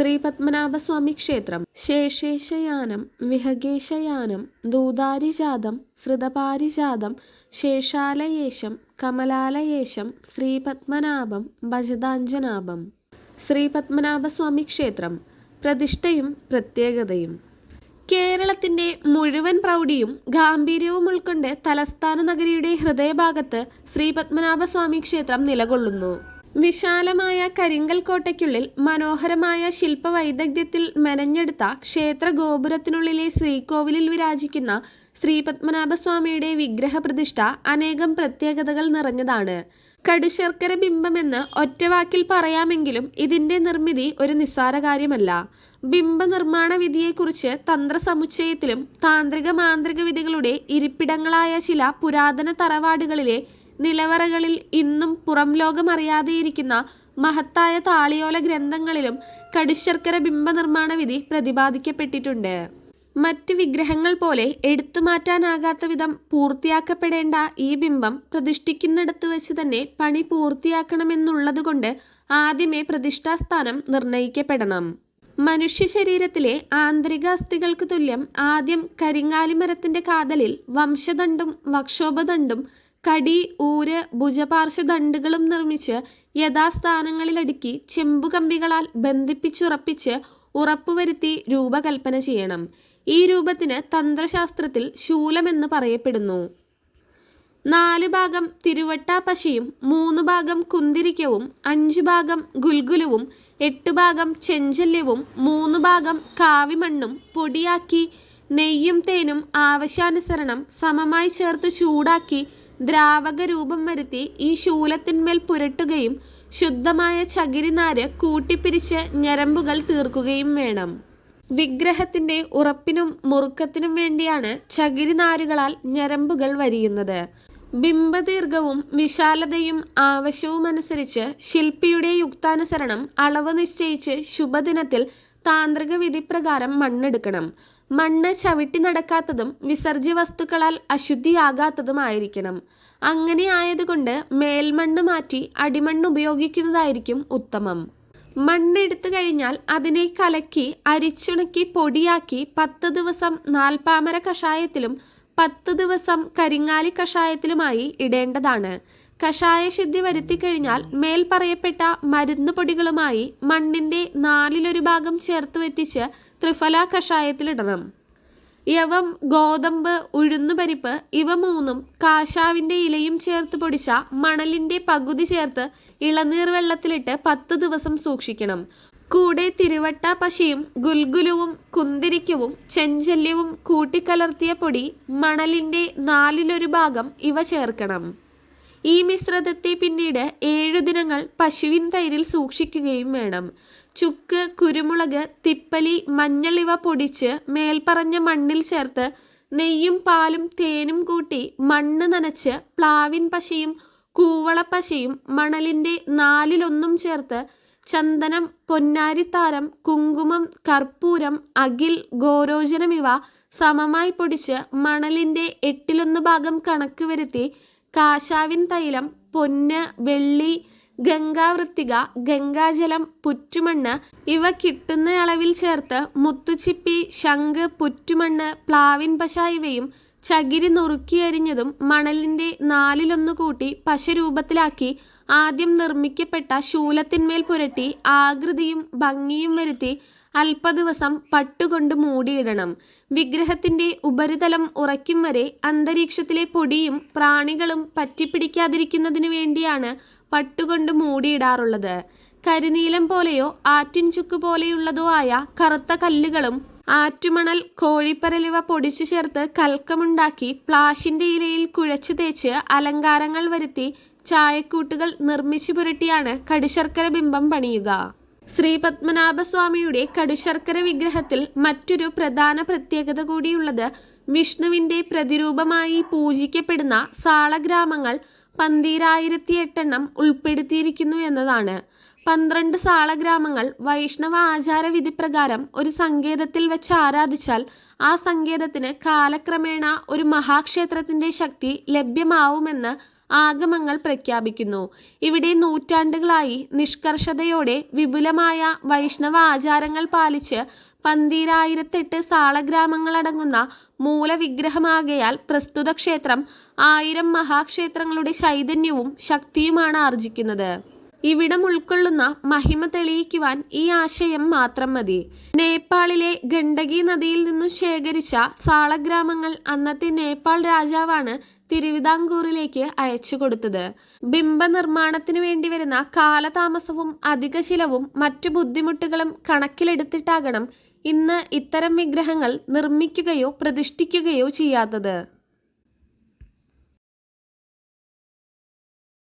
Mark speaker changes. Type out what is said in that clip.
Speaker 1: ശ്രീ പത്മനാഭസ്വാമി ക്ഷേത്രം. ശേഷേശയാനം വിഹഗേശയാനം ദൂതാരിജാതം ശ്രുതപാരിജാതം ശേഷാലയേശം കമലാലയേശം ശ്രീപത്മനാഭം ഭജതാഞ്ജനാഭം. ശ്രീ പത്മനാഭസ്വാമി ക്ഷേത്രം. പ്രതിഷ്ഠയും പ്രത്യേകതയും. കേരളത്തിന്റെ മുഴുവൻ പ്രൗഢിയും ഗാംഭീര്യവും ഉൾക്കൊണ്ട് തലസ്ഥാന നഗരിയുടെ ഹൃദയഭാഗത്ത് ശ്രീപത്മനാഭസ്വാമി ക്ഷേത്രം നിലകൊള്ളുന്നു. വിശാലമായ കരിങ്കൽ കോട്ടയ്ക്കുള്ളിൽ മനോഹരമായ ശില്പവൈദഗ്ധ്യത്തിൽ മെനഞ്ഞെടുത്ത ക്ഷേത്ര ഗോപുരത്തിനുള്ളിലെ ശ്രീകോവിലിൽ വിരാജിക്കുന്ന ശ്രീപത്മനാഭസ്വാമിയുടെ വിഗ്രഹ പ്രതിഷ്ഠ അനേകം പ്രത്യേകതകൾ നിറഞ്ഞതാണ്. കടുശർക്കര ബിംബമെന്ന് ഒറ്റവാക്കിൽ പറയാമെങ്കിലും ഇതിന്റെ നിർമ്മിതി ഒരു നിസ്സാര കാര്യമല്ല. ബിംബ നിർമ്മാണ വിധിയെക്കുറിച്ച് തന്ത്രസമുച്ചയത്തിലും താന്ത്രിക മാന്ത്രിക വിധികളുടെ ഇരിപ്പിടങ്ങളായ ചില പുരാതന തറവാടുകളിലെ നിലവറകളിൽ ഇന്നും പുറം ലോകമറിയാതെയിരിക്കുന്ന മഹത്തായ താളിയോല ഗ്രന്ഥങ്ങളിലും കടിശർക്കര ബിംബ നിർമ്മാണ വിധി പ്രതിപാദിക്കപ്പെട്ടിട്ടുണ്ട്. മറ്റ് വിഗ്രഹങ്ങൾ പോലെ എടുത്തു മാറ്റാനാകാത്ത വിധം പൂർത്തിയാക്കപ്പെടേണ്ട ഈ ബിംബം പ്രതിഷ്ഠിക്കുന്നിടത്ത് വെച്ച് തന്നെ പണി പൂർത്തിയാക്കണമെന്നുള്ളതുകൊണ്ട് ആദ്യമേ പ്രതിഷ്ഠാസ്ഥാനം നിർണയിക്കപ്പെടണം. മനുഷ്യ ശരീരത്തിലെ ആന്തരിക അസ്ഥികൾക്ക് തുല്യം ആദ്യം കരിങ്ങാലിമരത്തിന്റെ കാതലിൽ വംശദണ്ഡും വക്ഷോപദണ്ഡും കടി ഊര് ഭുജപാർശ്വദണ്ഡുകളും നിർമ്മിച്ച് യഥാസ്ഥാനങ്ങളിലടുക്കി ചെമ്പുകമ്പികളാൽ ബന്ധിപ്പിച്ചുറപ്പിച്ച് ഉറപ്പുവരുത്തി രൂപകൽപ്പന ചെയ്യണം. ഈ രൂപത്തിന് തന്ത്രശാസ്ത്രത്തിൽ ശൂലമെന്ന് പറയപ്പെടുന്നു. നാലു ഭാഗം തിരുവട്ടാപ്പശയും മൂന്ന് ഭാഗം കുന്തിരിക്കവും അഞ്ചു ഭാഗം ഗുൽഗുലുവും എട്ട് ഭാഗം ചെഞ്ചല്യവും മൂന്ന് ഭാഗം കാവിമണ്ണും പൊടിയാക്കി നെയ്യും തേനും ആവശ്യാനുസരണം സമമായി ചേർത്ത് ചൂടാക്കി ദ്രാവക രൂപം വരുത്തി ഈ ശൂലത്തിന്മേൽ പുരട്ടുകയും ശുദ്ധമായ ചകിരിനാര് കൂട്ടിപ്പിരിച്ച് ഞരമ്പുകൾ തീർക്കുകയും വേണം. വിഗ്രഹത്തിന്റെ ഉറപ്പിനും മുറുക്കത്തിനും വേണ്ടിയാണ് ചകിരിനാരുകളാൽ ഞരമ്പുകൾ വരിയുന്നത്. ബിംബദീർഘവും വിശാലതയും ആവശ്യവുമനുസരിച്ച് ശില്പിയുടെ യുക്താനുസരണം അളവ് നിശ്ചയിച്ച് ശുഭദിനത്തിൽ താന്ത്രിക വിധിപ്രകാരം മണ്ണെടുക്കണം. മണ്ണ് ചവിട്ടി നടക്കാത്തതും വിസർജ്യ വസ്തുക്കളാൽ അശുദ്ധിയാകാത്തതുമായിരിക്കണം. അങ്ങനെ ആയതുകൊണ്ട് മേൽമണ്ണ് മാറ്റി അടിമണ്ണ് ഉപയോഗിക്കുന്നതായിരിക്കും ഉത്തമം. മണ്ണെടുത്തു കഴിഞ്ഞാൽ അതിനെ കലക്കി അരിച്ചുണക്കി പൊടിയാക്കി പത്ത് ദിവസം നാൽപ്പാമര കഷായത്തിലും പത്ത് ദിവസം കരിങ്ങാലി കഷായത്തിലുമായി ഇടേണ്ടതാണ്. കഷായ ശുദ്ധി വരുത്തി കഴിഞ്ഞാൽ മേൽ പറയപ്പെട്ട മരുന്ന് പൊടികളുമായി മണ്ണിന്റെ നാലിലൊരു ഭാഗം ചേർത്ത് വെറ്റിച്ച് ത്രിഫല കഷായത്തിലിടണം യവം ഗോതമ്പ് ഉഴുന്നുപരിപ്പ് ഇവ മൂന്നും കാശാവിന്റെ ഇലയും ചേർത്ത് പൊടിച്ച മണലിന്റെ പകുതി ചേർത്ത് ഇളനീർ വെള്ളത്തിലിട്ട് പത്ത് ദിവസം സൂക്ഷിക്കണം. കൂടെ തിരുവട്ട പശയും ഗുൽഗുലുവും കുന്തിരിക്കവും ചെഞ്ചല്യവും കൂട്ടിക്കലർത്തിയ പൊടി മണലിന്റെ നാലിലൊരു ഭാഗം ഇവ ചേർക്കണം. ഈ മിശ്രിതത്തെ പിന്നീട് ഏഴു ദിനങ്ങൾ പശുവിൻ തൈരിൽ സൂക്ഷിക്കുകയും വേണം. ചുക്ക് കുരുമുളക് തിപ്പലി മഞ്ഞൾ ഇവ പൊടിച്ച് മേൽപ്പറഞ്ഞ മണ്ണിൽ ചേർത്ത് നെയ്യും പാലും തേനും കൂട്ടി മണ്ണ് നനച്ച് പ്ലാവിൻ പശയും കൂവളപ്പശയും മണലിന്റെ നാലിലൊന്നും ചേർത്ത് ചന്ദനം പൊന്നാരിത്താരം കുങ്കുമം കർപ്പൂരം അകിൽ ഗോരോചനം ഇവ സമമായി പൊടിച്ച് മണലിന്റെ എട്ടിലൊന്ന് ഭാഗം കണക്ക് വരുത്തി കാശാവിൻ തൈലം പൊന്ന് വെള്ളി ഗംഗാവൃത്തിക ഗംഗാജലം പുറ്റുമണ്ണ് ഇവ കിട്ടുന്ന അളവിൽ ചേർത്ത് മുത്തുച്ചിപ്പി ശംഖ് പുറ്റുമണ്ണ് പ്ലാവിൻ പശ ഇവയും ചകിരി നുറുക്കിയരിഞ്ഞതും മണലിന്റെ നാലിലൊന്നു കൂട്ടി പശരൂപത്തിലാക്കി ആദ്യം നിർമ്മിക്കപ്പെട്ട ശൂലത്തിന്മേൽ പുരട്ടി ആകൃതിയും ഭംഗിയും വരുത്തി അല്പദിവസം പട്ടുകൊണ്ട് മൂടിയിടണം. വിഗ്രഹത്തിന്റെ ഉപരിതലം ഉറയ്ക്കും വരെ അന്തരീക്ഷത്തിലെ പൊടിയും പ്രാണികളും പറ്റിപ്പിടിക്കാതിരിക്കുന്നതിനു വേണ്ടിയാണ് പട്ടുകൊണ്ട് മൂടിയിടാറുള്ളത്. കരിനീലം പോലെയോ ആറ്റിൻ ചുക്ക് പോലെയുള്ളതോ ആയ കറുത്ത കല്ലുകളും ആറ്റുമണൽ കോഴിപ്പരലിവ പൊടിച്ചു ചേർത്ത് കൽക്കമുണ്ടാക്കി പ്ലാഷിന്റെ ഇലയിൽ കുഴച്ചു തേച്ച് അലങ്കാരങ്ങൾ വരുത്തി ചായക്കൂട്ടുകൾ നിർമ്മിച്ചു പുരട്ടിയാണ് കടുശർക്കര ബിംബം പണിയുക. ശ്രീ പത്മനാഭസ്വാമിയുടെ കടുശർക്കര വിഗ്രഹത്തിൽ മറ്റൊരു പ്രധാന പ്രത്യേകത കൂടിയുള്ളത് വിഷ്ണുവിന്റെ പ്രതിരൂപമായി പൂജിക്കപ്പെടുന്ന സാളഗ്രാമങ്ങൾ പന്തീരായിരത്തി എട്ടെണ്ണം ഉൾപ്പെടുത്തിയിരിക്കുന്നു എന്നതാണ്. പന്ത്രണ്ട് സാളഗ്രാമങ്ങൾ വൈഷ്ണവ ആചാരവിധി പ്രകാരം ഒരു സങ്കേതത്തിൽ വെച്ച് ആരാധിച്ചാൽ ആ സങ്കേതത്തിന് കാലക്രമേണ ഒരു മഹാക്ഷേത്രത്തിന്റെ ശക്തി ലഭ്യമാവുമെന്ന് ആഗമങ്ങൾ പ്രഖ്യാപിക്കുന്നു. ഇവിടെ നൂറ്റാണ്ടുകളായി നിഷ്കർഷതയോടെ വിപുലമായ വൈഷ്ണവ ആചാരങ്ങൾ പാലിച്ച് പന്തീരായിരത്തെട്ട് സാളഗ്രാമങ്ങളടങ്ങുന്ന മൂലവിഗ്രഹമാകയാൽ പ്രസ്തുത ക്ഷേത്രം ആയിരം മഹാക്ഷേത്രങ്ങളുടെ ചൈതന്യവും ശക്തിയുമാണ് ആർജിക്കുന്നത്. ഇവിടം ഉൾക്കൊള്ളുന്ന മഹിമ തെളിയിക്കുവാൻ ഈ ആശയം മാത്രം മതി. നേപ്പാളിലെ ഗണ്ഡകി നദിയിൽ നിന്നും ശേഖരിച്ച സാളഗ്രാമങ്ങൾ അന്നത്തെ നേപ്പാൾ രാജാവാണ് തിരുവിതാംകൂറിലേക്ക് അയച്ചു കൊടുത്തത്. ബിംബ നിർമ്മാണത്തിന് വേണ്ടി വരുന്ന കാലതാമസവും അധിക ചിലവും മറ്റു ബുദ്ധിമുട്ടുകളും കണക്കിലെടുത്തിട്ടാകണം ഇന്ന് ഇത്തരം വിഗ്രഹങ്ങൾ നിർമ്മിക്കുകയോ പ്രതിഷ്ഠിക്കുകയോ ചെയ്യാത്തത്.